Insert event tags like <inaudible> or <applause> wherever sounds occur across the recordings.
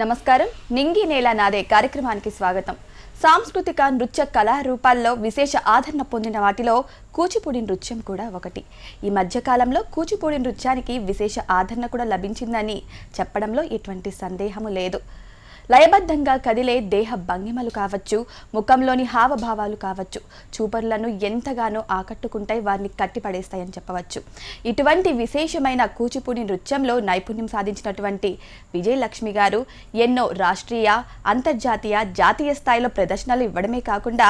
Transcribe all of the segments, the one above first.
నమస్కారం. నింగి నేల నాదే కార్యక్రమానికి స్వాగతం. సాంస్కృతిక నృత్య కళారూపాల్లో విశేష ఆదరణ పొందిన వాటిలో కూచిపూడి నృత్యం కూడా ఒకటి. ఈ మధ్యకాలంలో కూచిపూడి నృత్యానికి విశేష ఆదరణ కూడా లభించిందని చెప్పడంలో ఎటువంటి సందేహము లేదు. లయబద్ధంగా కదిలే దేహ భంగిమలు కావచ్చు ముఖంలోని హావభావాలు కావచ్చు చూపరులను ఎంతగానో ఆకట్టుకుంటాయి వారిని కట్టిపడేస్తాయని చెప్పవచ్చు. ఇటువంటి విశేషమైన కూచిపూడి నృత్యంలో నైపుణ్యం సాధించినటువంటి విజయలక్ష్మి గారు ఎన్నో రాష్ట్రీయ అంతర్జాతీయ జాతీయ స్థాయిలో ప్రదర్శనలు ఇవ్వడమే కాకుండా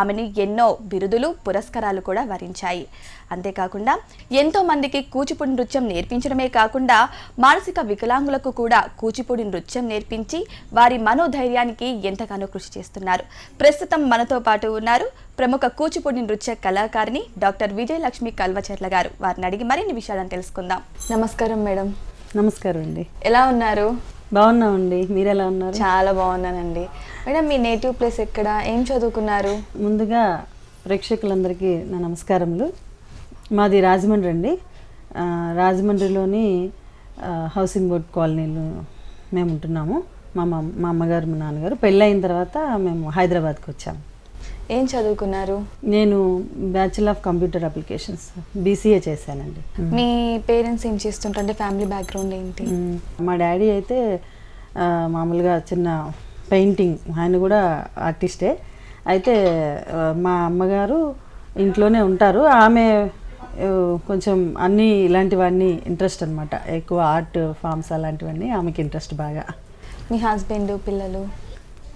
ఆమెను ఎన్నో బిరుదులు పురస్కారాలు కూడా వరించాయి. అంతేకాకుండా ఎంతో మందికి కూచిపూడి నృత్యం నేర్పించడమే కాకుండా మానసిక వికలాంగులకు కూడా కూచిపూడి నృత్యం నేర్పించి వారి మనోధైర్యానికి ఎంతగానో కృషి చేస్తున్నారు. ప్రస్తుతం మనతో పాటు ఉన్నారు ప్రముఖ కూచిపూడి నృత్య కళాకారిణి డాక్టర్ విజయలక్ష్మి కల్వచెర్ల గారు. వారిని అడిగి మరిన్ని విషయాలను తెలుసుకుందాం. నమస్కారం మేడం. నమస్కారం అండి. ఎలా ఉన్నారు? బాగున్నామండి. మీరు ఎలా ఉన్నారు? చాలా బాగున్నానండి. మేడం మీ నేటివ్ ప్లేస్ ఎక్కడ? ఏం చదువుకున్నారు? ముందుగా ప్రేక్షకులందరికీ నా నమస్కారములు. మాది రాజమండ్రి అండి. రాజమండ్రిలోని హౌసింగ్ బోర్డ్ కాలనీలో మేము ఉంటున్నాము. మా మమ్ మా అమ్మగారు మా నాన్నగారు. పెళ్ళయిన తర్వాత మేము హైదరాబాద్కి వచ్చాము. ఏం చదువుకున్నారు? నేను bachelor of computer applications BCA చేశానండి. మీ పేరెంట్స్ ఏం చేస్తుంటారు? అంటే ఫ్యామిలీ బ్యాక్గ్రౌండ్ ఏంటి. మా డాడీ అయితే మామూలుగా చిన్న పెయింటింగ్. ఆయన కూడా ఆర్టిస్టే. అయితే మా అమ్మగారు ఇంట్లోనే ఉంటారు. ఆమె కొంచెం అన్నీ ఇలాంటివన్నీ ఇంట్రెస్ట్ అనమాట ఎక్కువ ఆర్ట్ ఫామ్స్ అలాంటివన్నీ ఆమెకి ఇంట్రెస్ట్ బాగా. మీ హస్బెండ్ పిల్లలు?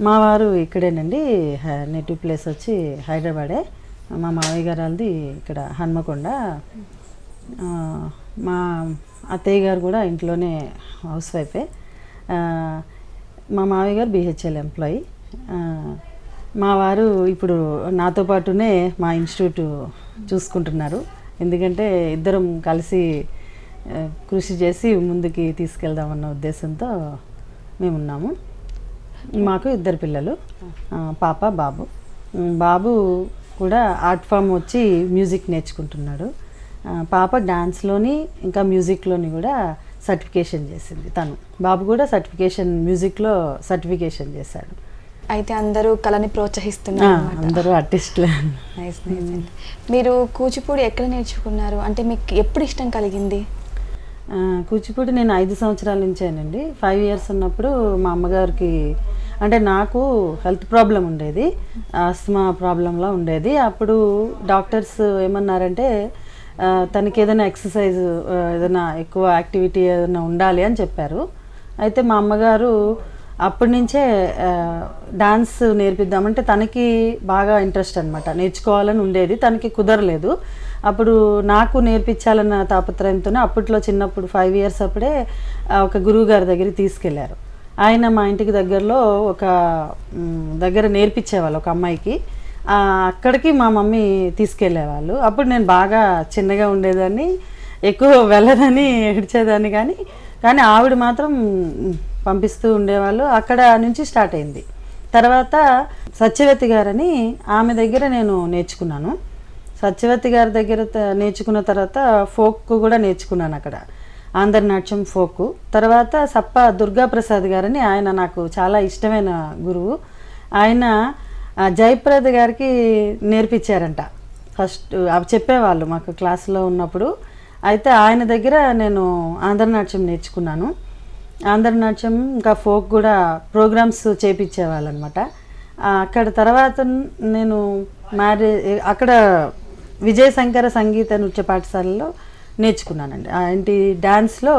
మా వారు ఇక్కడేనండి. నెటివ్ ప్లేస్ వచ్చి హైదరాబాదే. మా మావయ్య గారు వాళ్ళది ఇక్కడ హన్మకొండ. మా అత్తయ్య గారు కూడా ఇంట్లోనే హౌస్ వైఫే మా మావయ్య గారు బిహెచ్ఎల్ ఎంప్లాయీ మా వారు ఇప్పుడు నాతో పాటునే మా ఇన్స్టిట్యూట్ చూసుకుంటున్నారు. ఎందుకంటే ఇద్దరం కలిసి కృషి చేసి ముందుకి తీసుకెళ్దామన్న ఉద్దేశంతో మేమున్నాము. మాకు ఇద్దరు పిల్లలు పాప బాబు. బాబు కూడా ఆర్ట్ ఫామ్ వచ్చి మ్యూజిక్ నేర్చుకుంటున్నాడు. పాప డాన్స్లోని ఇంకా మ్యూజిక్లోని కూడా సర్టిఫికేషన్ చేసింది తను. బాబు కూడా సర్టిఫికేషన్ మ్యూజిక్లో సర్టిఫికేషన్ చేశాడు. అయితే అందరూ కళని ప్రోత్సహిస్తున్నారు. అందరూ ఆర్టిస్టులే అండి. మీరు కూచిపూడి ఎక్కడ నేర్చుకున్నారు? అంటే మీకు ఎప్పుడు ఇష్టం కలిగింది? కూచిపూడి నేను ఐదు సంవత్సరాల నుంచేనండి ఫైవ్ ఇయర్స్ ఉన్నప్పుడు మా అమ్మగారికి అంటే నాకు హెల్త్ ప్రాబ్లం ఉండేది. ఆస్మా ప్రాబ్లంలా ఉండేది. అప్పుడు డాక్టర్స్ ఏమన్నారంటే తనకి ఏదైనా ఎక్సర్సైజ్ ఏదైనా ఎక్కువ యాక్టివిటీ ఏదైనా ఉండాలి అని చెప్పారు. అయితే మా అమ్మగారు అప్పటి నుంచే డాన్స్ నేర్పిద్దామంటే తనకి బాగా ఇంట్రెస్ట్ అనమాట నేర్చుకోవాలని ఉండేది తనకి కుదరలేదు. అప్పుడు నాకు నేర్పించాలన్న తాపత్రయంతోనే అప్పట్లో చిన్నప్పుడు ఫైవ్ ఇయర్స్ అప్పుడే ఒక గురువు గారి దగ్గరికి తీసుకెళ్ళారు. ఆయన మా ఇంటికి దగ్గరలో ఒక దగ్గర నేర్పించేవాళ్ళు ఒక అమ్మాయికి. అక్కడికి మా మమ్మీ తీసుకెళ్ళేవాళ్ళు అప్పుడు నేను బాగా చిన్నగా ఉండేదాన్ని ఎక్కువ <laughs> వెళ్ళదని ఏడ్చేదాన్ని కానీ కానీ ఆవిడ మాత్రం పంపిస్తూ ఉండేవాళ్ళు. అక్కడ నుంచి స్టార్ట్ అయింది. తర్వాత సత్యవతి గారని ఆమె దగ్గర నేను నేర్చుకున్నాను. సత్యవతి గారి దగ్గర నేర్చుకున్న తర్వాత ఫోక్ కూడా నేర్చుకున్నాను అక్కడ. ఆంధ్రనాట్యం ఫోక్. తర్వాత సప్ప దుర్గాప్రసాద్ గారని ఆయన నాకు చాలా ఇష్టమైన గురువు. ఆయన జయప్రద గారికి నేర్పించారంట. ఫస్ట్ అవి చెప్పేవాళ్ళు మాకు క్లాస్లో ఉన్నప్పుడు. అయితే ఆయన దగ్గర నేను ఆంధ్రనాట్యం నేర్చుకున్నాను. ఆంధ్రనాట్యం ఇంకా ఫోక్ కూడా ప్రోగ్రామ్స్ చేపించేవాళ్ళు అనమాట అక్కడ తర్వాత నేను మ్యారేజ్ అక్కడ విజయశంకర సంగీత నృత్య పాఠశాలలో నేర్చుకున్నానండి. ఏంటి డ్యాన్స్లో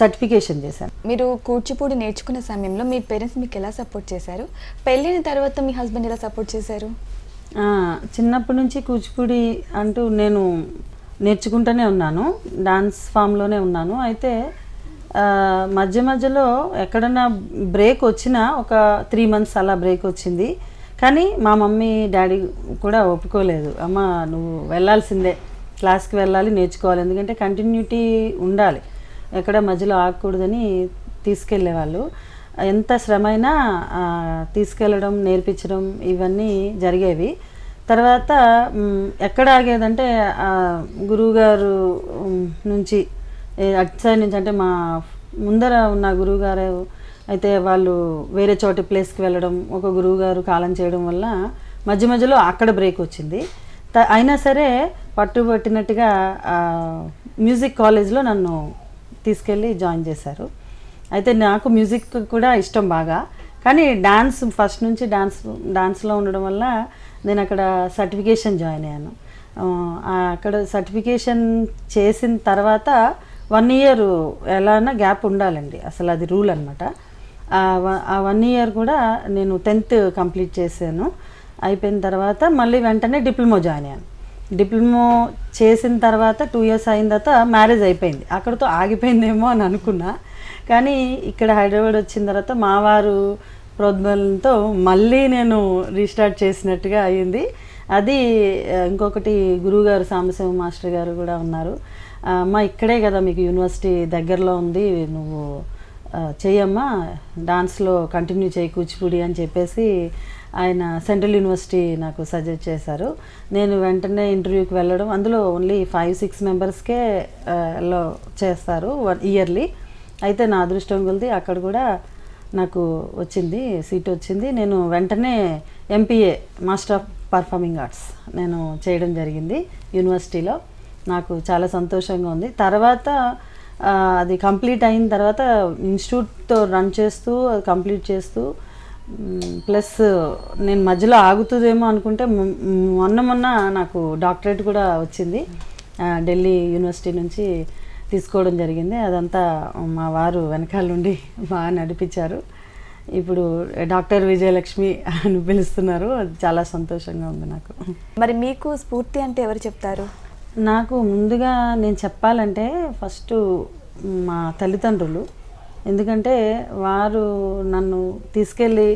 సర్టిఫికేషన్ చేశాను. మీరు కూచిపూడి నేర్చుకునే సమయంలో మీ పేరెంట్స్ మీకు ఎలా సపోర్ట్ చేశారు? పెళ్ళైన తర్వాత మీ హస్బెండ్ ఎలా సపోర్ట్ చేశారు? చిన్నప్పటి నుంచి కూచిపూడి అంటూ నేను నేర్చుకుంటూనే ఉన్నాను. డాన్స్ ఫామ్లోనే ఉన్నాను. అయితే మధ్య మధ్యలో ఎక్కడన్నా బ్రేక్ వచ్చినా ఒక త్రీ మంత్స్ అలా బ్రేక్ వచ్చింది. కానీ మా మమ్మీ డాడీ కూడా ఒప్పుకోలేదు. అమ్మ నువ్వు వెళ్ళాల్సిందే. క్లాస్కి వెళ్ళాలి నేర్చుకోవాలి. ఎందుకంటే కంటిన్యూటీ ఉండాలి. ఎక్కడ మధ్యలో ఆగకూడదని తీసుకెళ్ళేవాళ్ళు ఎంత శ్రమ అయినా తీసుకెళ్ళడం నేర్పించడం ఇవన్నీ జరిగేవి. తర్వాత ఎక్కడ ఆగేదంటే గురువుగారు నుంచి అటు సైడ్ నుంచి అంటే మా ముందర ఉన్న గురువుగారు అయితే వాళ్ళు వేరే చోటి ప్లేస్కి వెళ్ళడం ఒక గురువు గారు కాలం చేయడం వల్ల మధ్య మధ్యలో అక్కడ బ్రేక్ వచ్చింది. త- అయినా సరే పట్టుబట్టినట్టుగా పట్టినట్టుగా మ్యూజిక్ కాలేజ్లో నన్ను తీసుకెళ్ళి జాయిన్ చేశారు. అయితే నాకు మ్యూజిక్ కూడా ఇష్టం బాగా. కానీ డాన్స్ ఫస్ట్ నుంచి డాన్స్ డాన్స్లో ఉండడం వల్ల నేను అక్కడ సర్టిఫికేషన్ జాయిన్ అయ్యాను. అక్కడ సర్టిఫికేషన్ చేసిన తర్వాత వన్ ఇయర్ ఎలానా గ్యాప్ ఉండాలండి. అసలు అది రూల్ అనమాట ఆ వన్ ఇయర్ కూడా నేను టెన్త్ కంప్లీట్ చేశాను. అయిపోయిన తర్వాత మళ్ళీ వెంటనే డిప్లొమా జాయిన్ అయ్యాను. డిప్లొమా చేసిన తర్వాత టూ ఇయర్స్ అయిన తర్వాత మ్యారేజ్ అయిపోయింది. అక్కడితో ఆగిపోయిందేమో అని అనుకున్నా. కానీ ఇక్కడ హైదరాబాద్ వచ్చిన తర్వాత మా వారు ప్రోద్బలంతో మళ్ళీ నేను రీస్టార్ట్ చేసినట్టుగా అయ్యింది అది ఇంకొకటి గురువుగారు సాంబశివ మాస్టర్ గారు కూడా ఉన్నారు. అమ్మ ఇక్కడే కదా మీకు యూనివర్సిటీ దగ్గరలో ఉంది నువ్వు చెయ్యమ్మా డాన్స్లో కంటిన్యూ చేయి కూచిపూడి అని చెప్పేసి ఆయన సెంట్రల్ యూనివర్సిటీ నాకు సజెస్ట్ చేశారు. నేను వెంటనే ఇంటర్వ్యూకి వెళ్ళడం అందులో ఓన్లీ ఫైవ్ సిక్స్ మెంబర్స్కే లో చేస్తారు వన్ ఇయర్లీ అయితే నా అదృష్టం కొలిది అక్కడ కూడా నాకు వచ్చింది సీట్ వచ్చింది. నేను వెంటనే MPA master of performing arts నేను చేయడం జరిగింది యూనివర్సిటీలో నాకు చాలా సంతోషంగా ఉంది. తర్వాత అది కంప్లీట్ అయిన తర్వాత ఇన్స్టిట్యూట్తో రన్ చేస్తూ అది కంప్లీట్ చేస్తూ ప్లస్ నేను మధ్యలో ఆగుతుందేమో అనుకుంటే మొన్న మొన్న నాకు డాక్టరేట్ కూడా వచ్చింది. ఢిల్లీ యూనివర్సిటీ నుంచి తీసుకోవడం జరిగింది. అదంతా మా వారు వెనకాల నుండి బాగా నడిపించారు. ఇప్పుడు డాక్టర్ విజయలక్ష్మి అని పిలుస్తున్నారు. అది చాలా సంతోషంగా ఉంది నాకు. మరి మీకు స్ఫూర్తి అంటే ఎవరు చెప్తారు? నాకు ముందుగా నేను చెప్పాలంటే ఫస్ట్ మా తల్లిదండ్రులు. ఎందుకంటే వారు నన్ను తీసుకెళ్ళి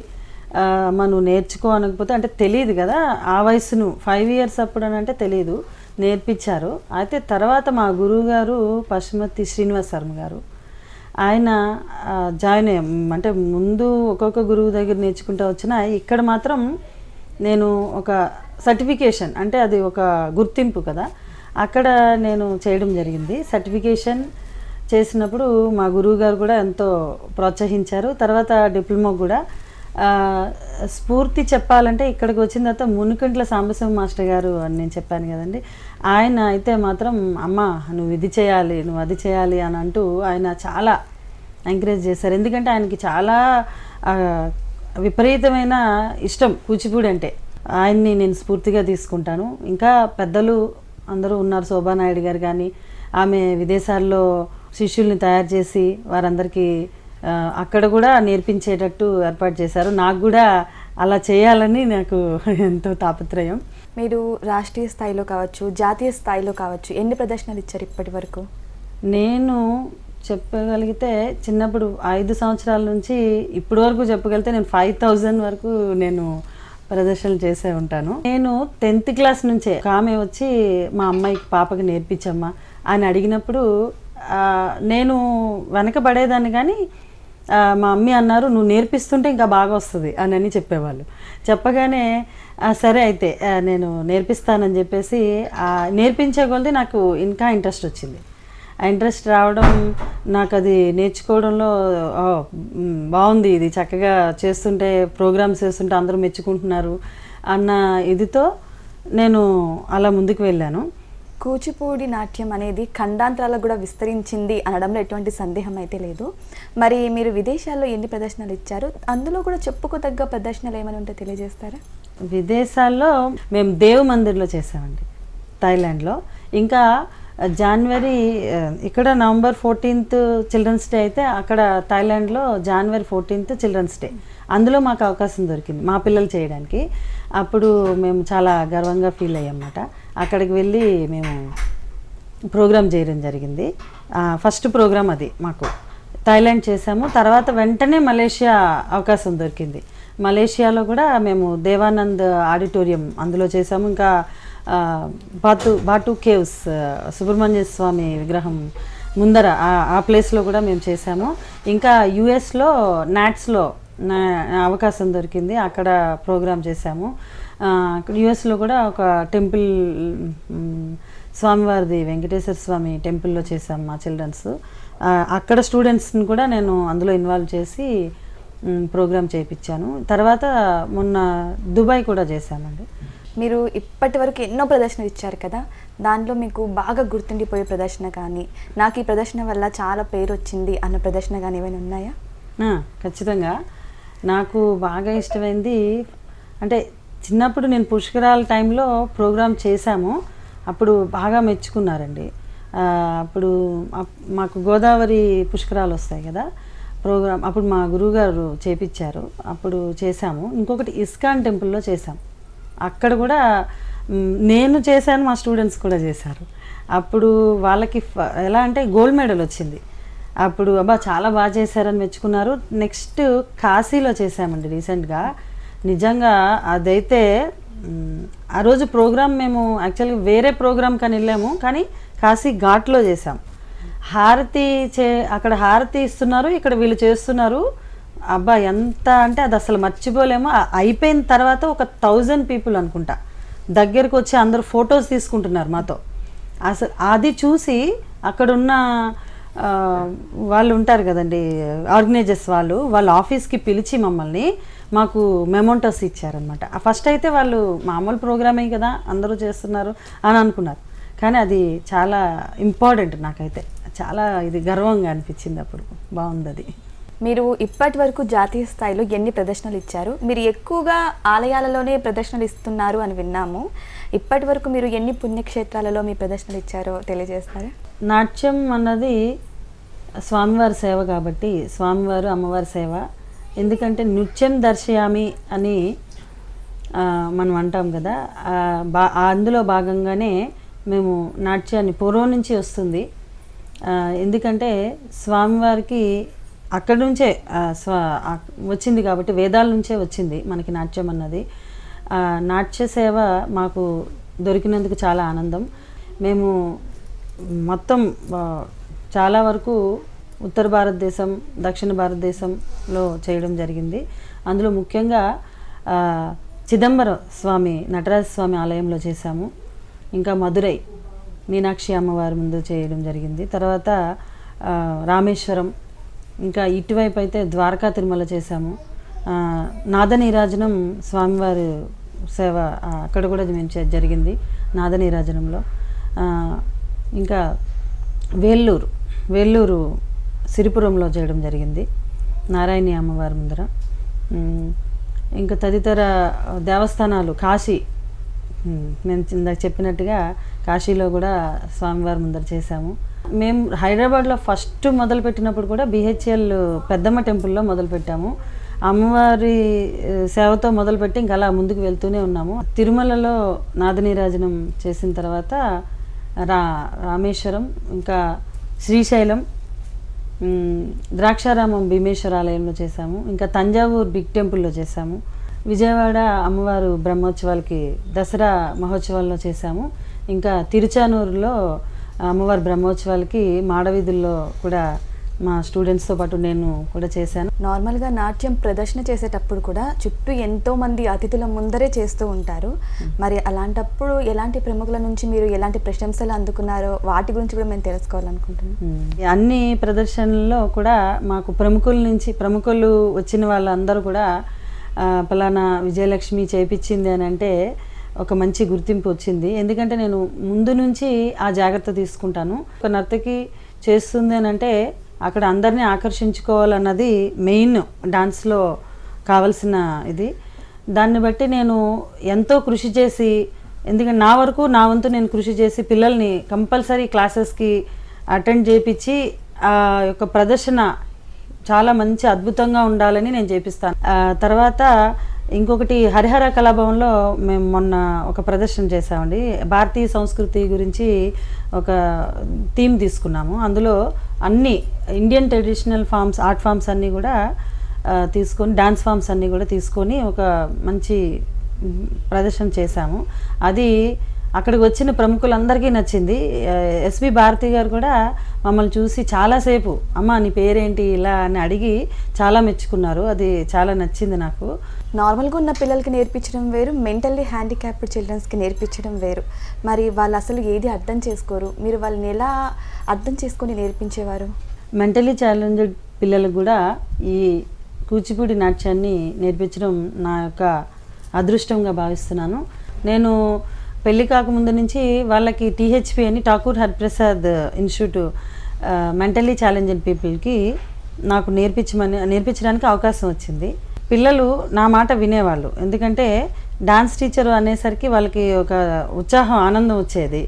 మనం నేర్చుకో అనకపోతే అంటే తెలియదు కదా ఆ వయసును ఫైవ్ ఇయర్స్ అప్పుడు అని అంటే తెలియదు నేర్పించారు. అయితే తర్వాత మా గురువు గారు పశుమతి శ్రీనివాస్ శర్మ గారు ఆయన జాయిన్ అయ్యాం అంటే ముందు ఒక్కొక్క గురువు దగ్గర నేర్చుకుంటూ వచ్చిన ఇక్కడ మాత్రం నేను ఒక సర్టిఫికేషన్ అంటే అది ఒక గుర్తింపు కదా అక్కడ నేను చేయడం జరిగింది. సర్టిఫికేషన్ చేసినప్పుడు మా గురువు గారు కూడా ఎంతో ప్రోత్సహించారు. తర్వాత డిప్లొమా కూడా. స్ఫూర్తి చెప్పాలంటే ఇక్కడికి వచ్చిన తర్వాత మునుకంట్ల సాంబశివ మాస్టర్ గారు అని నేను చెప్పాను కదండి. ఆయన అయితే మాత్రం అమ్మ నువ్వు ఇది చేయాలి నువ్వు అది చేయాలి అని అంటూ ఆయన చాలా ఎంకరేజ్ చేశారు. ఎందుకంటే ఆయనకి చాలా విపరీతమైన ఇష్టం కూచిపూడి అంటే. ఆయన్ని నేను స్ఫూర్తిగా తీసుకుంటాను. ఇంకా పెద్దలు అందరూ ఉన్నారు. శోభానాయుడు గారు కానీ ఆమె విదేశాల్లో శిష్యుల్ని తయారు చేసి వారందరికీ అక్కడ కూడా నేర్పించేటట్టు ఏర్పాటు చేశారు. నాకు కూడా అలా చేయాలని నాకు <laughs> ఎంతో తాపత్రయం. మీరు రాష్ట్రీయ స్థాయిలో కావచ్చు జాతీయ స్థాయిలో కావచ్చు ఎన్ని ప్రదర్శనలు ఇచ్చారు ఇప్పటి వరకు? నేను చెప్పగలిగితే చిన్నప్పుడు ఐదు సంవత్సరాల నుంచి ఇప్పటి వరకు చెప్పగలిగితే నేను ఫైవ్ థౌజండ్ వరకు నేను ప్రదర్శనలు చేసే ఉంటాను. నేను టెన్త్ క్లాస్ నుంచే ఆమె వచ్చి మా అమ్మాయికి పాపకి నేర్పించమ్మా అని అడిగినప్పుడు నేను వెనకబడేదాన్ని కానీ మా మమ్మీ అన్నారు నువ్వు నేర్పిస్తుంటే ఇంకా బాగా వస్తుంది అని అని చెప్పేవాళ్ళు. చెప్పగానే సరే అయితే నేను నేర్పిస్తానని చెప్పేసి నేర్పించే కొలది నాకు ఇంకా ఇంట్రెస్ట్ వచ్చింది. ఇంట్రెస్ట్ రావడం నాకు అది నేర్చుకోవడంలో "ఓ, మ్, బాగుంది ఇది. చక్కగా చేస్తుంటే ప్రోగ్రామ్స్ చేస్తుంటే అందరూ మెచ్చుకుంటున్నారు అన్న ఇదితో నేను అలా ముందుకు వెళ్ళాను. కూచిపూడి నాట్యం అనేది ఖండాంతరాలకు కూడా విస్తరించింది అనడంలో ఎటువంటి సందేహం అయితే లేదు. మరి మీరు విదేశాల్లో ఎన్ని ప్రదర్శనలు ఇచ్చారు? అందులో కూడా చెప్పుకోదగ్గ ప్రదర్శనలు ఏమైనా ఉంటే తెలియజేస్తారా? విదేశాల్లో మేము దేవ్ మందిర్లో చేసామండి థాయిలాండ్లో. ఇంకా జనవరి ఇక్కడ నవంబర్ ఫోర్టీన్త్ చిల్డ్రన్స్ డే అయితే అక్కడ థాయిలాండ్లో జనవరి ఫోర్టీన్త్ చిల్డ్రన్స్ డే. అందులో మాకు అవకాశం దొరికింది మా పిల్లలు చేయడానికి. అప్పుడు మేము చాలా గర్వంగా ఫీల్ అయ్యామన్నమాట అక్కడికి వెళ్ళి మేము ప్రోగ్రామ్ చేయడం జరిగింది. ఫస్ట్ ప్రోగ్రామ్ అది మాకు. థాయిలాండ్ చేసాము. తర్వాత వెంటనే మలేషియా అవకాశం దొరికింది. మలేషియాలో కూడా మేము దేవానంద్ ఆడిటోరియం అందులో చేసాము. ఇంకా బాటు బాటు కేవ్స్ సుబ్రహ్మణ్య స్వామి విగ్రహం ముందర ఆ- ప్లేస్లో కూడా మేము చేసాము ఇంకా యుఎస్లో నాట్స్లో నా అవకాశం దొరికింది అక్కడ ప్రోగ్రామ్ చేసాము అక్కడ యుఎస్లో కూడా ఒక టెంపుల్ స్వామివారిది వెంకటేశ్వర స్వామి టెంపుల్లో చేసాం మా చిల్డ్రన్స్. అక్కడ స్టూడెంట్స్ని కూడా నేను అందులో ఇన్వాల్వ్ చేసి ప్రోగ్రామ్ చేయించాను తర్వాత మొన్న దుబాయ్ కూడా చేశామండి. మీరు ఇప్పటి వరకు ఎన్నో ప్రదర్శనలు ఇచ్చారు కదా దాంట్లో మీకు బాగా గుర్తుండిపోయే ప్రదర్శన కానీ నాకు ఈ ప్రదర్శన వల్ల చాలా పేరు వచ్చింది అన్న ప్రదర్శన కానీ ఏమైనా ఉన్నాయా? ఖచ్చితంగా. నాకు బాగా ఇష్టమైంది అంటే చిన్నప్పుడు నేను పుష్కరాల టైంలో ప్రోగ్రామ్ చేశాము అప్పుడు బాగా మెచ్చుకున్నారండి. అప్పుడు మాకు గోదావరి పుష్కరాలు వస్తాయి కదా ప్రోగ్రామ్ అప్పుడు మా గురువుగారు చేపించారు అప్పుడు చేశాము. ఇంకొకటి ఇస్కాన్ టెంపుల్లో చేశాము అక్కడ కూడా నేను చేశాను మా స్టూడెంట్స్ కూడా చేశారు. అప్పుడు వాళ్ళకి ఫ- ఎలా అంటే గోల్డ్ మెడల్ వచ్చింది. అప్పుడు అబ్బా చాలా బాగా చేశారని మెచ్చుకున్నారు. నెక్స్ట్ కాశీలో చేశామండి రీసెంట్గా. నిజంగా అదైతే ఆ రోజు ప్రోగ్రామ్ మేము యాక్చువల్గా వేరే ప్రోగ్రామ్ కానీ వెళ్ళాము కానీ కాశీ ఘాట్లో చేసాం హారతి చే అక్కడ హారతి ఇస్తున్నారు ఇక్కడ వీళ్ళు చేస్తున్నారు. అబ్బా ఎంత అంటే అది అసలు మర్చిపోలేము. అయిపోయిన తర్వాత ఒక థౌజండ్ పీపుల్ అనుకుంటా. దగ్గరకు వచ్చి అందరూ ఫొటోస్ తీసుకుంటున్నారు మాతో. అసలు అది చూసి అక్కడున్న వాళ్ళు ఉంటారు కదండి ఆర్గనైజర్స్ వాళ్ళు వాళ్ళ ఆఫీస్కి పిలిచి మమ్మల్ని మాకు మెమోంటోస్ ఇచ్చారనమాట ఫస్ట్ అయితే వాళ్ళు మామూలు ప్రోగ్రామే కదా అందరూ చేస్తున్నారు అని అనుకున్నారు. కానీ అది చాలా ఇంపార్టెంట్ నాకైతే. చాలా ఇది గర్వంగా అనిపించింది అప్పుడు. బాగుంది అది. మీరు ఇప్పటి వరకు జాతీయ స్థాయిలో ఎన్ని ప్రదర్శనలు ఇచ్చారు? మీరు ఎక్కువగా ఆలయాలలోనే ప్రదర్శనలు ఇస్తున్నారు అని విన్నాము. ఇప్పటి వరకు మీరు ఎన్ని పుణ్యక్షేత్రాలలో మీ ప్రదర్శనలు ఇచ్చారో తెలియజేస్తారా? నాట్యం అన్నది స్వామివారి సేవ కాబట్టి స్వామివారు అమ్మవారి సేవ. ఎందుకంటే నృత్యం దర్శయామి అని మనం అంటాం కదా. బా అందులో భాగంగానే మేము నాట్యాన్ని పూర్వం నుంచి వస్తుంది. ఎందుకంటే స్వామివారికి అక్కడి నుంచే స్వ వచ్చింది కాబట్టి వేదాల నుంచే వచ్చింది మనకి నాట్యం అన్నది. నాట్య సేవ మాకు దొరికినందుకు చాలా ఆనందం. మేము మొత్తం చాలా వరకు ఉత్తర భారతదేశం దక్షిణ భారతదేశంలో చేయడం జరిగింది. అందులో ముఖ్యంగా చిదంబరం స్వామి నటరాజ స్వామి ఆలయంలో చేశాము. ఇంకా మధురై మీనాక్షి అమ్మవారి ముందు చేయడం జరిగింది. తర్వాత రామేశ్వరం ఇంకా ఇటువైపు అయితే ద్వారకా తిరుమల చేశాము. నాదనీరాజనం స్వామివారి సేవ అక్కడ కూడా మేము జరిగింది నాదనీరాజనంలో. ఇంకా వేల్లూరు వేల్లూరు సిరిపురంలో చేయడం జరిగింది నారాయణి అమ్మవారి ముందర. ఇంకా తదితర దేవస్థానాలు కాశీ ఉమ్, నేను ఇందాక చెప్పినట్టుగా కాశీలో కూడా స్వామివారి ముందర చేశాము. మేము హైదరాబాద్లో ఫస్ట్ మొదలుపెట్టినప్పుడు కూడా బిహెచ్ఎల్ పెద్దమ్మ టెంపుల్లో మొదలుపెట్టాము. అమ్మవారి సేవతో మొదలుపెట్టి ఇంకా అలా ముందుకు వెళ్తూనే ఉన్నాము. తిరుమలలో నాదనీరాజనం చేసిన తర్వాత రా రామేశ్వరం ఇంకా శ్రీశైలం ద్రాక్షారామం భీమేశ్వర ఆలయంలో చేశాము. ఇంకా తంజావూరు బిగ్ టెంపుల్లో చేశాము. విజయవాడ అమ్మవారు బ్రహ్మోత్సవాలకి దసరా మహోత్సవాల్లో చేశాము. ఇంకా తిరుచానూరులో అమ్మవారి బ్రహ్మోత్సవాలకి మాడవీధుల్లో కూడా మా స్టూడెంట్స్తో పాటు నేను కూడా చేశాను. నార్మల్గా నాట్యం ప్రదర్శన చేసేటప్పుడు కూడా చుట్టూ ఎంతో మంది అతిథుల ముందరే చేస్తూ ఉంటారు. మరి అలాంటప్పుడు ఎలాంటి ప్రముఖుల నుంచి మీరు ఎలాంటి ప్రశంసలు అందుకున్నారో వాటి గురించి కూడా మేము తెలుసుకోవాలనుకుంటున్నాం. అన్ని ప్రదర్శనల్లో కూడా మాకు ప్రముఖుల నుంచి ప్రముఖులు వచ్చిన వాళ్ళందరూ కూడా పలానా విజయలక్ష్మి చేపించింది అని అంటే ఒక మంచి గుర్తింపు వచ్చింది. ఎందుకంటే నేను ముందు నుంచి ఆ జాగ్రత్త తీసుకుంటాను. ఒక నర్తకి చేస్తుంది అని అంటే అక్కడ అందరినీ ఆకర్షించుకోవాలన్నది మెయిన్ డాన్స్లో కావలసిన ఇది. దాన్ని బట్టి నేను ఎంతో కృషి చేసి ఎందుకంటే నా వరకు నా వంతు నేను కృషి చేసి పిల్లల్ని కంపల్సరీ క్లాసెస్కి అటెండ్ చేపించి ఆ యొక్క ప్రదర్శన చాలా మంచి అద్భుతంగా ఉండాలని నేను చేపిస్తాను. తర్వాత ఇంకొకటి హరిహర కళాభవన్లో మేము మొన్న ఒక ప్రదర్శన చేసామండి భారతీయ సంస్కృతి గురించి ఒక థీమ్ తీసుకున్నాము. అందులో అన్ని Indian traditional forms art forms అన్నీ కూడా తీసుకొని డాన్స్ ఫామ్స్ అన్నీ కూడా తీసుకొని ఒక మంచి ప్రదర్శన చేశాము. అది అక్కడికి వచ్చిన ప్రముఖులందరికీ నచ్చింది. ఎస్వి ఎస్పి భారతి గారు కూడా మమ్మల్ని చూసి చాలాసేపు అమ్మ నీ పేరేంటి? ఇలా అని అడిగి చాలా మెచ్చుకున్నారు. అది చాలా నచ్చింది నాకు. నార్మల్గా ఉన్న పిల్లలకి నేర్పించడం వేరు మెంటల్లీ హ్యాండిక్యాప్డ్ చిల్డ్రన్స్కి నేర్పించడం వేరు. మరి వాళ్ళు అసలు ఏది అర్థం చేసుకోరు? మీరు వాళ్ళని ఎలా అర్థం చేసుకొని నేర్పించేవారు? మెంటలీ ఛాలెంజ్డ్ పిల్లలకు కూడా ఈ కూచిపూడి నాట్యాన్ని నేర్పించడం నా యొక్క అదృష్టంగా భావిస్తున్నాను. నేను పెళ్ళి కాకముందు నుంచి వాళ్ళకి టీహెచ్పి అని Thakur Hariprasad institute mentally challenged పీపుల్కి నాకు నేర్పించమని నేర్పించడానికి అవకాశం వచ్చింది. పిల్లలు నా మాట వినేవాళ్ళు. ఎందుకంటే డాన్స్ టీచర్ అనేసరికి వాళ్ళకి ఒక ఉత్సాహం ఆనందం వచ్చేది.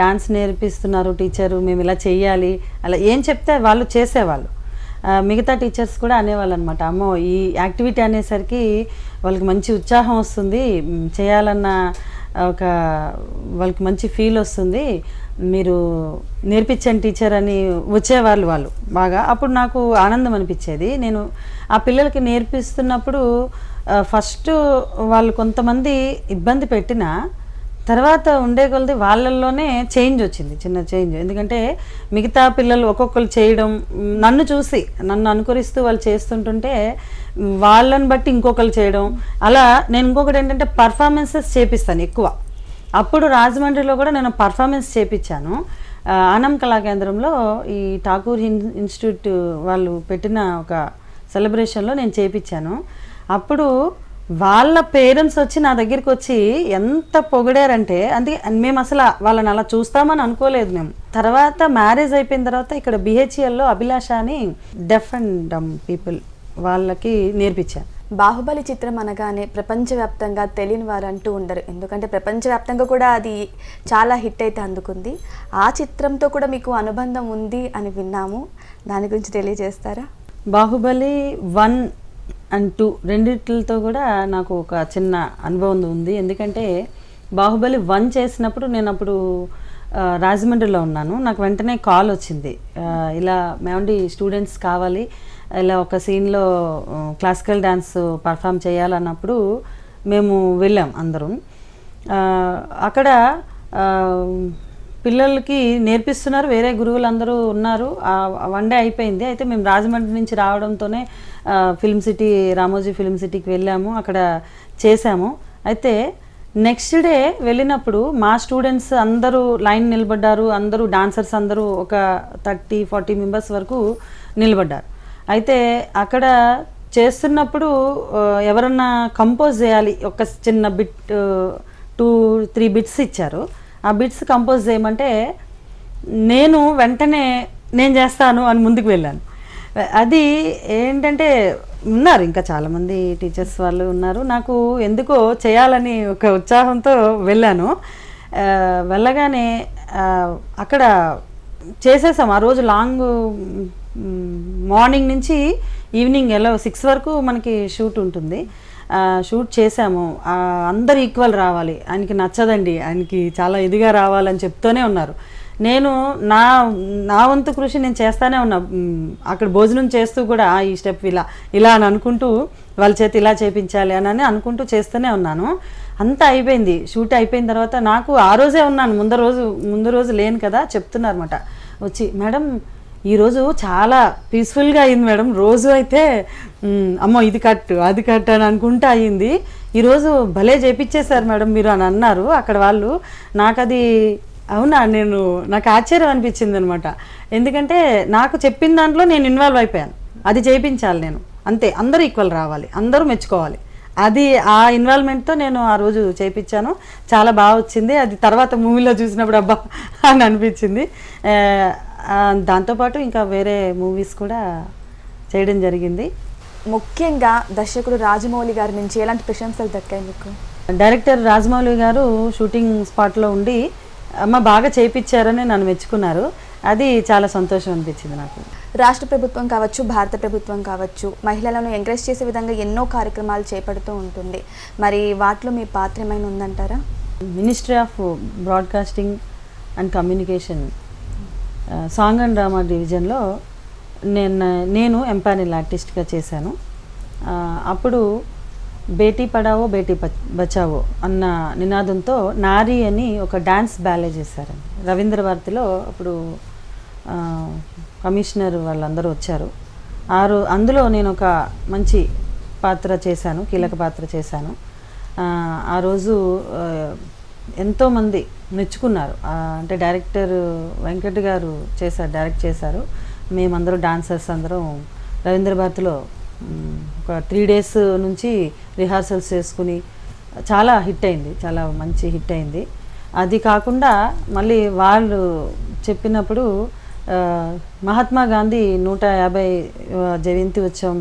డాన్స్ నేర్పిస్తున్నారు టీచరు మేము ఇలా చెయ్యాలి అలా ఏం చెప్తే వాళ్ళు చేసేవాళ్ళు. మిగతా టీచర్స్ కూడా అనేవాళ్ళు అనమాట అమ్మో ఈ యాక్టివిటీ అనేసరికి వాళ్ళకి మంచి ఉత్సాహం వస్తుంది చేయాలన్న ఒక వాళ్ళకి మంచి ఫీల్ వస్తుంది మీరు నేర్పించండి టీచర్ అని వచ్చేవాళ్ళు వాళ్ళు బాగా. అప్పుడు నాకు ఆనందం అనిపించేది. నేను ఆ పిల్లలకి నేర్పిస్తున్నప్పుడు ఫస్ట్ వాళ్ళు కొంతమంది ఇబ్బంది పెట్టినా తర్వాత ఉండే కొలది వాళ్ళల్లోనే చేంజ్ వచ్చింది చిన్న చేంజ్. ఎందుకంటే మిగతా పిల్లలు ఒక్కొక్కరు చేయడం నన్ను చూసి నన్ను అనుకరిస్తూ వాళ్ళు చేస్తుంటుంటే వాళ్ళని బట్టి ఇంకొకరు చేయడం. అలా నేను ఇంకొకటి ఏంటంటే పర్ఫార్మెన్సెస్ చేపిస్తాను ఎక్కువ. అప్పుడు రాజమండ్రిలో కూడా నేను పర్ఫార్మెన్స్ చేపించాను ఆనం కళా కేంద్రంలో ఈ ఠాకూర్ ఇన్- ఇన్స్టిట్యూట్ వాళ్ళు పెట్టిన ఒక సెలబ్రేషన్లో నేను చేపించాను. అప్పుడు వాళ్ళ పేరెంట్స్ వచ్చి నా దగ్గరికి వచ్చి ఎంత పొగిడారంటే అంటే మేము అసలు వాళ్ళని అలా చూస్తామని అనుకోలేదు మేము. తర్వాత మ్యారేజ్ అయిపోయిన తర్వాత ఇక్కడ బిహెచ్ఎల్లో అభిలాష అని డెఫ్ అండ్ డమ్ పీపుల్ వాళ్ళకి నేర్పించాను బాహుబలి చిత్రం అనగానే ప్రపంచవ్యాప్తంగా తెలియని వారు అంటూ ఉండరు. ఎందుకంటే ప్రపంచవ్యాప్తంగా కూడా అది చాలా హిట్ అయితే అందుకుంది. ఆ చిత్రంతో కూడా మీకు అనుబంధం ఉంది అని విన్నాము. దాని గురించి తెలియజేస్తారా? బాహుబలి వన్ అండ్ టూ రెండిట్లతో కూడా నాకు ఒక చిన్న అనుభవం ఉంది. ఎందుకంటే బాహుబలి వన్ చేసినప్పుడు నేను అప్పుడు రాజమండ్రిలో ఉన్నాను. నాకు వెంటనే కాల్ వచ్చింది. ఇలా మేమండి స్టూడెంట్స్ కావాలి ఇలా ఒక సీన్లో క్లాసికల్ డ్యాన్స్ పర్ఫామ్ చేయాలన్నప్పుడు మేము వెళ్ళాం అందరం. అక్కడ పిల్లలకి నేర్పిస్తున్నారు వేరే గురువులు అందరూ ఉన్నారు వన్ డే అయిపోయింది. అయితే మేము రాజమండ్రి నుంచి రావడంతోనే ఫిల్మ్ సిటీ రామోజీ ఫిల్మ్ సిటీకి వెళ్ళాము. అక్కడ చేశాము. అయితే నెక్స్ట్ డే వెళ్ళినప్పుడు మా స్టూడెంట్స్ అందరూ లైన్ నిలబడ్డారు. అందరూ డాన్సర్స్ అందరూ ఒక థర్టీ ఫార్టీ మెంబర్స్ వరకు నిలబడ్డారు. అయితే అక్కడ చేస్తున్నప్పుడు ఎవరన్నా కంపోజ్ చేయాలి ఒక చిన్న బిట్ టూ త్రీ బిట్స్ ఇచ్చారు. ఆ బిట్స్ కంపోజ్ చేయమంటే నేను వెంటనే నేను చేస్తాను అని ముందుకు వెళ్ళాను. అది ఏంటంటే ఉన్నారు ఇంకా చాలామంది టీచర్స్ వాళ్ళు ఉన్నారు. నాకు ఎందుకో చేయాలని ఒక ఉత్సాహంతో వెళ్ళాను. వెళ్ళగానే అక్కడ చేసేసాం. ఆ రోజు లాంగ్ మార్నింగ్ నుంచి ఈవినింగ్ ఎలా సిక్స్ వరకు మనకి షూట్ ఉంటుంది. షూట్ చేసాము అందరు ఈక్వల్ రావాలి. ఆయనకి నచ్చదండి. ఆయనకి చాలా ఇదిగా రావాలని చెప్తూనే ఉన్నారు. నేను నా నా వంతు కృషి నేను చేస్తానే ఉన్నా. అక్కడ భోజనం చేస్తూ కూడా "ఆ, ఈ స్టెప్ ఇలా ఇలా అని అనుకుంటూ వాళ్ళ చేతి ఇలా చేపించాలి అని అని అనుకుంటూ చేస్తూనే ఉన్నాను. అంతా అయిపోయింది. షూట్ అయిపోయిన తర్వాత నాకు ఆ రోజే ఉన్నాను. ముందు రోజు ముందు రోజు లేను కదా చెప్తున్నారన్నమాట. వచ్చి మేడం ఈరోజు చాలా పీస్ఫుల్గా అయింది మేడం. రోజు అయితే అమ్మో ఇది కట్ అది కట్ అని అనుకుంటా అయింది. ఈరోజు భలే చేపించేశారు మేడం మీరు అని అన్నారు. అక్కడ వాళ్ళు నాకు అది అవునా నేను నాకు ఆశ్చర్యం అనిపించింది అనమాట ఎందుకంటే నాకు చెప్పిన దాంట్లో నేను ఇన్వాల్వ్ అయిపోయాను. అది చేయించాలి నేను. అంతే అందరూ ఈక్వల్ రావాలి అందరూ మెచ్చుకోవాలి. అది ఆ ఇన్వాల్వ్మెంట్తో నేను ఆ రోజు చేయించాను చాలా బాగా వచ్చింది. అది తర్వాత మూవీలో చూసినప్పుడు అబ్బా అని అనిపించింది. దాంతోపాటు ఇంకా వేరే మూవీస్ కూడా చేయడం జరిగింది. ముఖ్యంగా దర్శకుడు రాజమౌళి గారి నుంచి ఎలాంటి ప్రశంసలు దక్కాయి మీకు? డైరెక్టర్ రాజమౌళి గారు షూటింగ్ స్పాట్లో ఉండి అమ్మ బాగా చేయించారని నన్ను మెచ్చుకున్నారు. అది చాలా సంతోషం అనిపించింది నాకు. రాష్ట్ర ప్రభుత్వం కావచ్చు భారత ప్రభుత్వం కావచ్చు మహిళలను ఎంకరేజ్ చేసే విధంగా ఎన్నో కార్యక్రమాలు చేపడుతూ ఉంటుంది. మరి వాటిలో మీ పాత్ర ఏమైనా ఉందంటారా? Ministry of broadcasting and communication song and drama డివిజన్లో నేను నేను ఎంపానిల్ ఆర్టిస్ట్గా చేశాను. అప్పుడు బేటీ పడావో బేటీ బచావో అన్న నినాదంతో నారి అని ఒక డ్యాన్స్ బ్యాలే చేశారండి. రవీంద్ర భారతిలో అప్పుడు కమిషనర్ వాళ్ళందరూ వచ్చారు. ఆరు అందులో నేను ఒక మంచి పాత్ర చేశాను కీలక పాత్ర చేశాను. ఆ, రోజు ఎంతోమంది మెచ్చుకున్నారు. అంటే డైరెక్టర్ వెంకట్ గారు చేశారు డైరెక్ట్ చేశారు. మేమందరూ డాన్సర్స్ అందరం రవీంద్ర భారతిలో ఒక త్రీ డేస్ నుంచి రిహార్సల్స్ చేసుకుని చాలా హిట్ అయింది చాలా మంచి హిట్ అయింది. అది కాకుండా మళ్ళీ వాళ్ళు చెప్పినప్పుడు మహాత్మా గాంధీ నూట యాభై జయంతి ఉత్సవం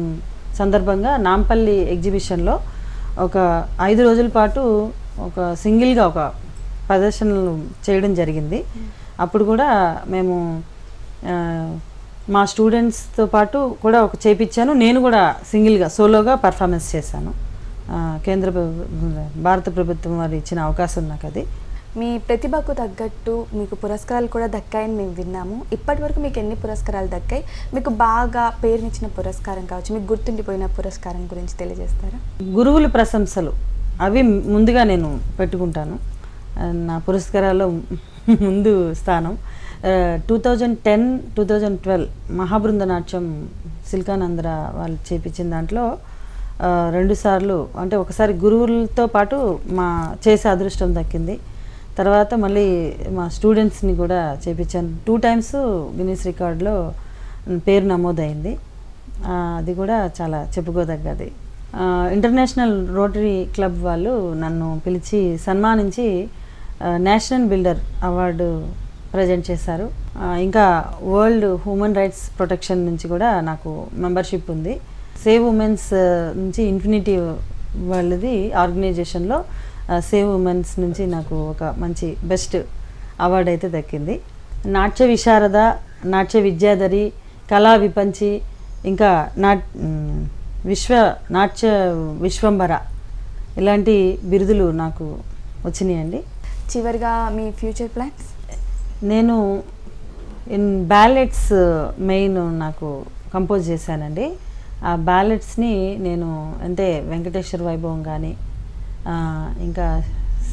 సందర్భంగా నాంపల్లి ఎగ్జిబిషన్లో ఒక ఐదు రోజుల పాటు ఒక సింగిల్గా ఒక ప్రదర్శనలు చేయడం జరిగింది. అప్పుడు కూడా మేము మా స్టూడెంట్స్తో పాటు కూడా ఒక చేపించాను నేను కూడా సింగిల్గా సోలోగా పర్ఫార్మెన్స్ చేశాను. కేంద్ర భారత ప్రభుత్వం వారు ఇచ్చిన అవకాశం నాకు అది. మీ ప్రతిభకు తగ్గట్టు మీకు పురస్కారాలు కూడా దక్కాయని మేము విన్నాము. ఇప్పటి వరకు మీకు ఎన్ని పురస్కారాలు దక్కాయి? మీకు బాగా పేరునిచ్చిన పురస్కారం కావచ్చు మీకు గుర్తుండిపోయిన పురస్కారం గురించి తెలియజేస్తారా? గురువుల ప్రశంసలు. అవి ముందుగా నేను పెట్టుకుంటాను. నా పురస్కారాల్లో ముందు స్థానం. Two thousand ten two thousand twelve మహాబృంద నాట్యం సిల్కానంద్ర వాళ్ళు చేపించిన దాంట్లో రెండుసార్లు రెండు సార్లు అంటే ఒకసారి గురువులతో పాటు మా చేసే అదృష్టం దక్కింది. తర్వాత మళ్ళీ మా స్టూడెంట్స్ని కూడా చేపించాను. టూ టైమ్స్ గిన్నీస్ రికార్డులో పేరు నమోదైంది. అది కూడా చాలా చెప్పుకోదగ్గది. ఇంటర్నేషనల్ రోటరీ క్లబ్ వాళ్ళు నన్ను పిలిచి సన్మానించి నేషనల్ బిల్డర్ అవార్డు ప్రజెంట్ చేశారు. ఇంకా వరల్డ్ హ్యూమన్ రైట్స్ ప్రొటెక్షన్ నుంచి కూడా నాకు మెంబర్షిప్ ఉంది. సేవ్ ఉమెన్స్ నుంచి ఇన్ఫినిటీ వాళ్ళది ఆర్గనైజేషన్లో సేవ్ ఉమెన్స్ నుంచి నాకు ఒక మంచి బెస్ట్ అవార్డు అయితే దక్కింది. నాట్య విశారద నాట్య విద్యాధరి కళా విపంచి ఇంకా నాట్ విశ్వ నాట్య విశ్వంబర ఇలాంటి బిరుదులు నాకు వచ్చినాయండి. చివరిగా మీ ఫ్యూచర్ ప్లాన్స్? నేను ఇన్ బ్యాలెట్స్ మెయిన్ నాకు కంపోజ్ చేశానండి. ఆ బ్యాలెట్స్ని నేను అంటే వెంకటేశ్వర వైభవం కానీ ఇంకా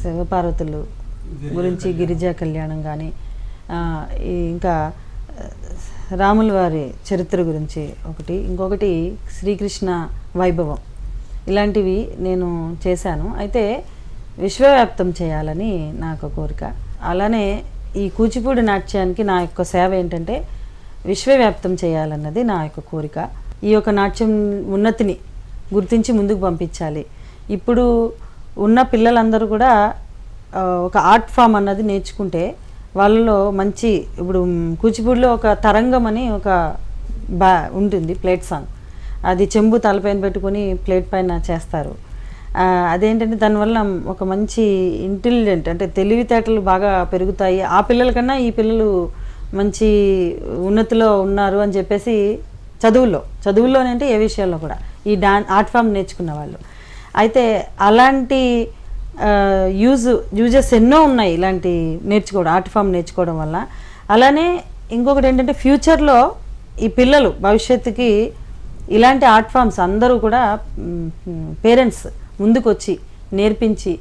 శివపార్వతులు గురించి గిరిజా కళ్యాణం కానీ ఇంకా రాముల వారి చరిత్ర గురించి ఒకటి. ఇంకొకటి శ్రీకృష్ణ వైభవం. ఇలాంటివి నేను చేశాను. అయితే విశ్వవ్యాప్తం చేయాలని నాకు కోరిక. అలానే ఈ కూచిపూడి నాట్యానికి నా యొక్క సేవ ఏంటంటే విశ్వవ్యాప్తం చేయాలన్నది నా యొక్క కోరిక. ఈ యొక్క నాట్యం ఉన్నతిని గుర్తించి ముందుకు పంపించాలి. ఇప్పుడు ఉన్న పిల్లలందరూ కూడా ఒక ఆర్ట్ ఫామ్ అన్నది నేర్చుకుంటే వాళ్ళలో మంచి ఇప్పుడు కూచిపూడిలో ఒక తరంగం అని ఒక బా ఉంటుంది ప్లేట్ సాంగ్. అది చెంబు తలపైన పెట్టుకొని ప్లేట్ పైన చేస్తారు. అదేంటంటే దానివల్ల ఒక మంచి ఇంటెలిజెంట్ అంటే తెలివితేటలు బాగా పెరుగుతాయి. ఆ పిల్లల కన్నా ఈ పిల్లలు మంచి ఉన్నతిలో ఉన్నారు అని చెప్పేసి చదువుల్లో అంటే ఏ విషయాల్లో కూడా. ఈ డాన్ ఆర్ట్ ఫామ్ నేర్చుకున్న వాళ్ళు. అయితే అలాంటి యూజ్ యూజెస్ ఎన్నో ఉన్నాయి ఇలాంటి నేర్చుకోవడం ఆర్ట్ ఫామ్ నేర్చుకోవడం వల్ల. అలానే ఇంకొకటి ఏంటంటే ఫ్యూచర్లో ఈ పిల్లలు భవిష్యత్తుకి ఇలాంటి ఆర్ట్ ఫామ్స్ అందరూ కూడా పేరెంట్స్ ముందుకొచ్చి నేర్పించి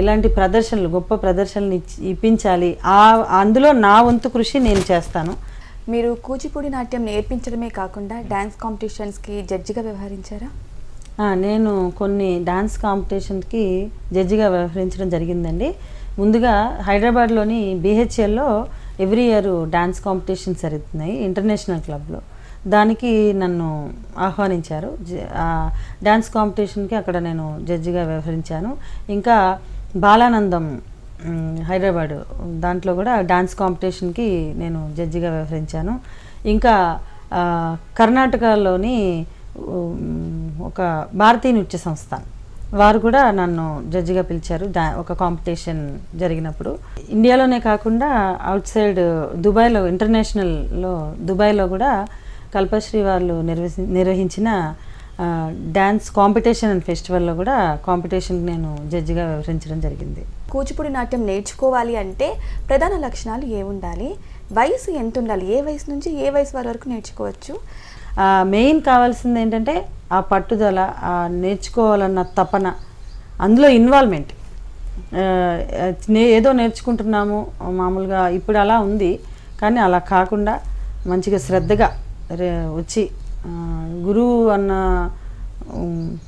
ఇలాంటి ప్రదర్శనలు గొప్ప ప్రదర్శనలు ఇచ్చి ఇప్పించాలి. ఆ అందులో నా వంతు కృషి నేను చేస్తాను. మీరు కూచిపూడి నాట్యం నేర్పించడమే కాకుండా డ్యాన్స్ కాంపిటీషన్స్కి జడ్జిగా వ్యవహరించారా? నేను కొన్ని డాన్స్ కాంపిటీషన్కి జడ్జిగా వ్యవహరించడం జరిగిందండి. ముందుగా హైదరాబాద్లోని బీహెచ్ఎల్లో ఎవ్రీ ఇయర్ డాన్స్ కాంపిటీషన్ జరుగుతున్నాయి ఇంటర్నేషనల్ క్లబ్లో. దానికి నన్ను ఆహ్వానించారు. జ- డాన్స్ కాంపిటీషన్కి అక్కడ నేను జడ్జిగా వ్యవహరించాను. ఇంకా బాలానందం హైదరాబాదు హైదరాబాద్ దాంట్లో కూడా డాన్స్ కాంపిటీషన్కి నేను జడ్జిగా వ్యవహరించాను. ఇంకా కర్ణాటకలోని ఒక భారతీయ నృత్య సంస్థ. వారు కూడా నన్ను జడ్జిగా పిలిచారు. డా ఒక కాంపిటీషన్ జరిగినప్పుడు. ఇండియాలోనే కాకుండా అవుట్ సైడ్ దుబాయ్లో ఇంటర్నేషనల్లో దుబాయ్లో కూడా కల్పశ్రీ వాళ్ళు నిర్వహి నిర్వహించిన డ్యాన్స్ కాంపిటీషన్ అండ్ ఫెస్టివల్లో కూడా కాంపిటీషన్ నేను జడ్జిగా వ్యవహరించడం జరిగింది. కూచిపూడి నాట్యం నేర్చుకోవాలి అంటే ప్రధాన లక్షణాలు ఏ ఉండాలి వయసు ఎంత ఉండాలి ఏ వయసు నుంచి ఏ వయసు వారి వరకు నేర్చుకోవచ్చు? మెయిన్ కావాల్సింది ఏంటంటే ఆ పట్టుదల ఆ నేర్చుకోవాలన్న తపన అందులో ఇన్వాల్వ్మెంట్ నే- ఏదో నేర్చుకుంటున్నాము మామూలుగా ఇప్పుడు అలా ఉంది కానీ అలా కాకుండా మంచిగా శ్రద్ధగా రే- వచ్చి గురువు అన్న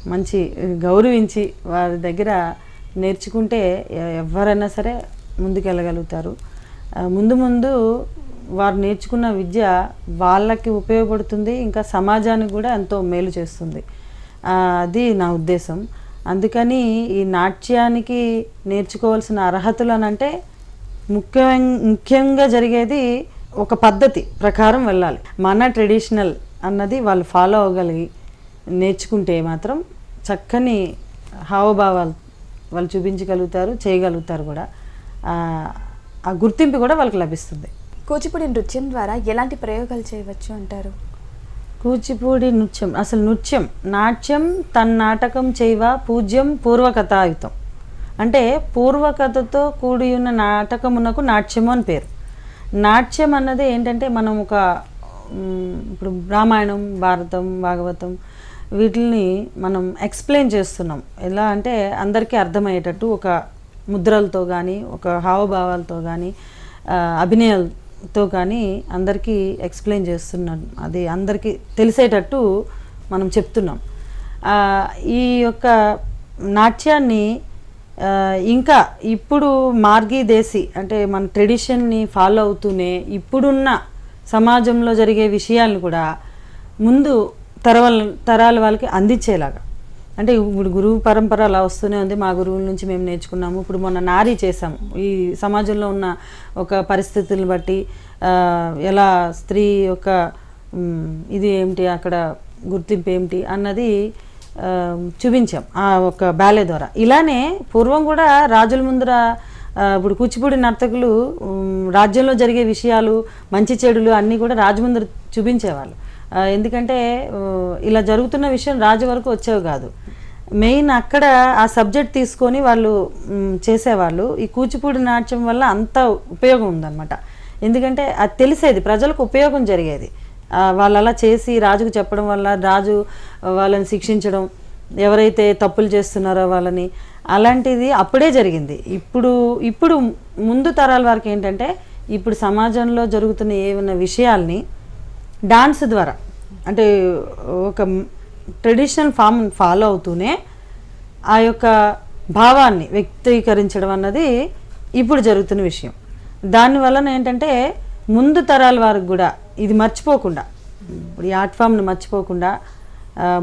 మంచి గౌరవించి వారి దగ్గర నేర్చుకుంటే ఎవరైనా సరే ముందుకెళ్ళగలుగుతారు. ముందు ముందు వారు నేర్చుకున్న విద్య వాళ్ళకి ఉపయోగపడుతుంది ఇంకా సమాజానికి కూడా ఎంతో మేలు చేస్తుంది. అది నా ఉద్దేశం. అందుకని ఈ నాట్యానికి నేర్చుకోవాల్సిన అర్హతలు అని అంటే ముఖ్యం ముఖ్యంగా జరిగేది ఒక పద్ధతి ప్రకారం వెళ్ళాలి. మన ట్రెడిషనల్ అన్నది వాళ్ళు ఫాలో అవ్వగలిగి నేర్చుకుంటే మాత్రం చక్కని హావభావాలు వాళ్ళు చూపించగలుగుతారు చేయగలుగుతారు కూడా. ఆ గుర్తింపు కూడా వాళ్ళకి లభిస్తుంది. కూచిపూడి నృత్యం ద్వారా ఎలాంటి ప్రయోగాలు చేయవచ్చు అంటారు? కూచిపూడి నృత్యం అసలు నృత్యం నాట్యం తన్నాటకం చేయవ పూజ్యం పూర్వకథాయుతం. అంటే పూర్వకథతో కూడి ఉన్న నాటకమునకు నాట్యము అని పేరు. నాట్యం అన్నది ఏంటంటే మనం ఒక ఇప్పుడు రామాయణం భారతం భాగవతం వీటిని మనం ఎక్స్ప్లెయిన్ చేస్తున్నాం. ఎలా అంటే అందరికీ అర్థమయ్యేటట్టు ఒక ముద్రలతో కానీ ఒక హావభావాలతో కానీ అభినయాలు తో కానీ అందరికీ ఎక్స్ప్లెయిన్ చేస్తున్నాం. అది అందరికీ తెలిసేటట్టు మనం చెప్తున్నాం. ఈ యొక్క నాట్యాన్ని ఇంకా ఇప్పుడు మార్గీ దేశీ అంటే మన ట్రెడిషన్ని ఫాలో అవుతూనే ఇప్పుడున్న సమాజంలో జరిగే విషయాలను కూడా ముందు తరవాల తరాల వాళ్ళకి అందించేలాగా అంటే ఇప్పుడు గురువు పరంపర అలా వస్తూనే ఉంది. మా గురువుల నుంచి మేము నేర్చుకున్నాము. ఇప్పుడు మొన్న నారీ చేసాము ఈ సమాజంలో ఉన్న ఒక పరిస్థితులను బట్టి ఎలా స్త్రీ యొక్క ఇది ఏమిటి అక్కడ గుర్తింపు ఏమిటి అన్నది చూపించాం ఆ ఒక బ్యాలే ద్వారా. ఇలానే పూర్వం కూడా రాజుల ముందర ఇప్పుడు కూచిపూడి నర్తకులు రాజ్యంలో జరిగే విషయాలు మంచి చెడులు అన్నీ కూడా రాజముందర చూపించేవాళ్ళు. ఎందుకంటే ఇలా జరుగుతున్న విషయం రాజు వరకు వచ్చేవి కాదు. మెయిన్ అక్కడ ఆ సబ్జెక్ట్ తీసుకొని వాళ్ళు చేసేవాళ్ళు. ఈ కూచిపూడి నాట్యం వల్ల అంత ఉపయోగం ఉందన్నమాట. ఎందుకంటే అది తెలిసేది ప్రజలకు ఉపయోగం జరిగేది. వాళ్ళు అలా చేసి రాజుకు చెప్పడం వల్ల రాజు వాళ్ళని శిక్షించడం ఎవరైతే తప్పులు చేస్తున్నారో వాళ్ళని అలాంటిది అప్పుడే జరిగింది. ఇప్పుడు ఇప్పుడు ముందు తరాల వారికి ఏంటంటే ఇప్పుడు సమాజంలో జరుగుతున్న ఏమైనా విషయాల్ని డాన్స్ ద్వారా అంటే ఒక ట్రెడిషనల్ ఫామ్ ఫాలో అవుతూనే ఆ యొక్క భావాన్ని వ్యక్తీకరించడం అన్నది ఇప్పుడు జరుగుతున్న విషయం. దానివలన ఏంటంటే ముందు తరాల వారికి కూడా ఇది మర్చిపోకుండా ఇప్పుడు ఈ ఆర్ట్ ఫామ్ని మర్చిపోకుండా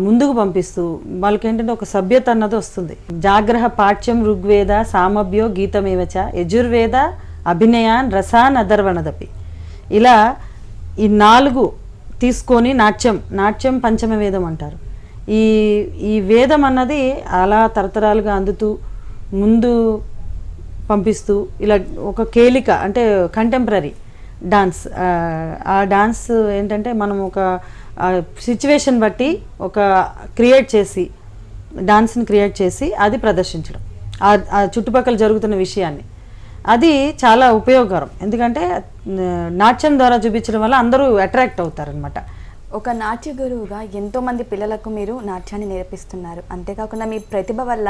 ముందుకు పంపిస్తూ వాళ్ళకి ఏంటంటే ఒక సభ్యత అన్నది వస్తుంది. జాగ్రహ పాఠ్యం ఋగ్వేద సామభ్యో గీతమేవచ యజుర్వేద అభినయాన్ రసాన్ అధర్వణదపి. ఇలా ఈ నాలుగు తీసుకొని నాట్యం నాట్యం పంచమ వేదం అంటారు. ఈ ఈ వేదం అన్నది అలా తరతరాలుగా అందుతూ ముందు పంపిస్తూ ఇలా ఒక కేలిక అంటే కంటెంపరీ డాన్స్ ఆ డాన్స్ ఏంటంటే మనం ఒక సిచ్యువేషన్ బట్టి ఒక క్రియేట్ చేసి డాన్స్ని క్రియేట్ చేసి అది ప్రదర్శించడం. ఆ- చుట్టుపక్కల జరుగుతున్న విషయాన్ని. అది చాలా ఉపయోగకరం. ఎందుకంటే నాట్యం ద్వారా చూపించడం వల్ల అందరూ అట్రాక్ట్ అవుతారనమాట ఒక నాట్య గురువుగా ఎంతో మంది పిల్లలకు మీరు నాట్యాన్ని నేర్పిస్తున్నారు. అంతేకాకుండా మీ ప్రతిభ వల్ల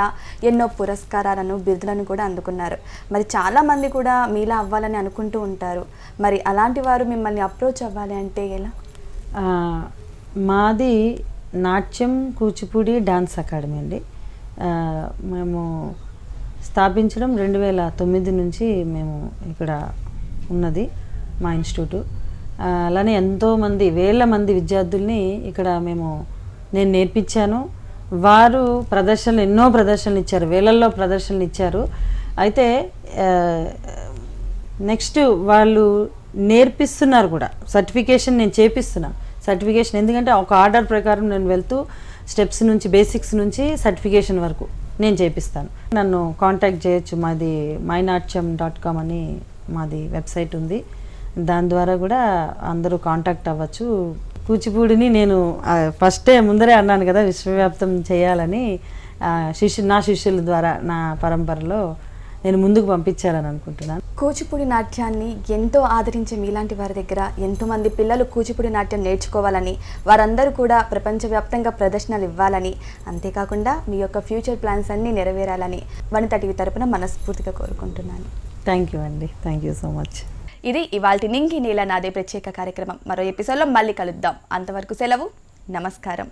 ఎన్నో పురస్కారాలను బిరుదులను కూడా అందుకున్నారు. మరి చాలా మంది కూడా మీలా అవ్వాలని అనుకుంటూ ఉంటారు. మరి అలాంటి వారు మిమ్మల్ని అప్రోచ్ అవ్వాలి అంటే ఎలా? మాది నాట్యం కూచిపూడి డాన్స్ అకాడమీ అండి. మేము స్థాపించడం రెండు వేల తొమ్మిది నుంచి మేము ఇక్కడ ఉన్నది మా ఇన్స్టిట్యూట్. అలానే ఎంతోమంది వేల మంది విద్యార్థుల్ని ఇక్కడ మేము నేను నేర్పించాను. వారు ప్రదర్శనలు ఎన్నో ప్రదర్శనలు ఇచ్చారు వేలల్లో ప్రదర్శనలు ఇచ్చారు. అయితే నెక్స్ట్ వాళ్ళు నేర్పిస్తున్నారు కూడా. సర్టిఫికేషన్ నేను చేపిస్తున్నాను సర్టిఫికేషన్ ఎందుకంటే ఒక ఆర్డర్ ప్రకారం నేను వెళ్తూ స్టెప్స్ నుంచి బేసిక్స్ నుంచి సర్టిఫికేషన్ వరకు. నేను చేపిస్తాను. నన్ను కాంటాక్ట్ చేయొచ్చు. మాది మైనాట్యం డాట్ కామ్ అని మాది వెబ్సైట్ ఉంది. దాని ద్వారా కూడా అందరూ కాంటాక్ట్ అవ్వచ్చు. కూచిపూడిని నేను ఫస్టే ముందరే అన్నాను కదా విశ్వవ్యాప్తం చేయాలని శిష్యు నా శిష్యుల ద్వారా నా పరంపరలో నేను ముందుకు పంపించాలని అనుకుంటున్నాను. కూచిపూడి నాట్యాన్ని ఎంతో ఆదరించే మీలాంటి వారి దగ్గర ఎంతోమంది పిల్లలు కూచిపూడి నాట్యం నేర్చుకోవాలని వారందరూ కూడా ప్రపంచవ్యాప్తంగా ప్రదర్శనలు ఇవ్వాలని అంతేకాకుండా మీ యొక్క ఫ్యూచర్ ప్లాన్స్ అన్నీ నెరవేరాలని వనిత టీవీ తరపున మనస్ఫూర్తిగా కోరుకుంటున్నాను. థ్యాంక్ యూ అండి. థ్యాంక్ యూ సో మచ్ ఇది ఇవాల్టి నింగి నీల నాదే ప్రత్యేక కార్యక్రమం. మరో ఎపిసోడ్లో మళ్ళీ కలుద్దాం. అంతవరకు సెలవు. నమస్కారం.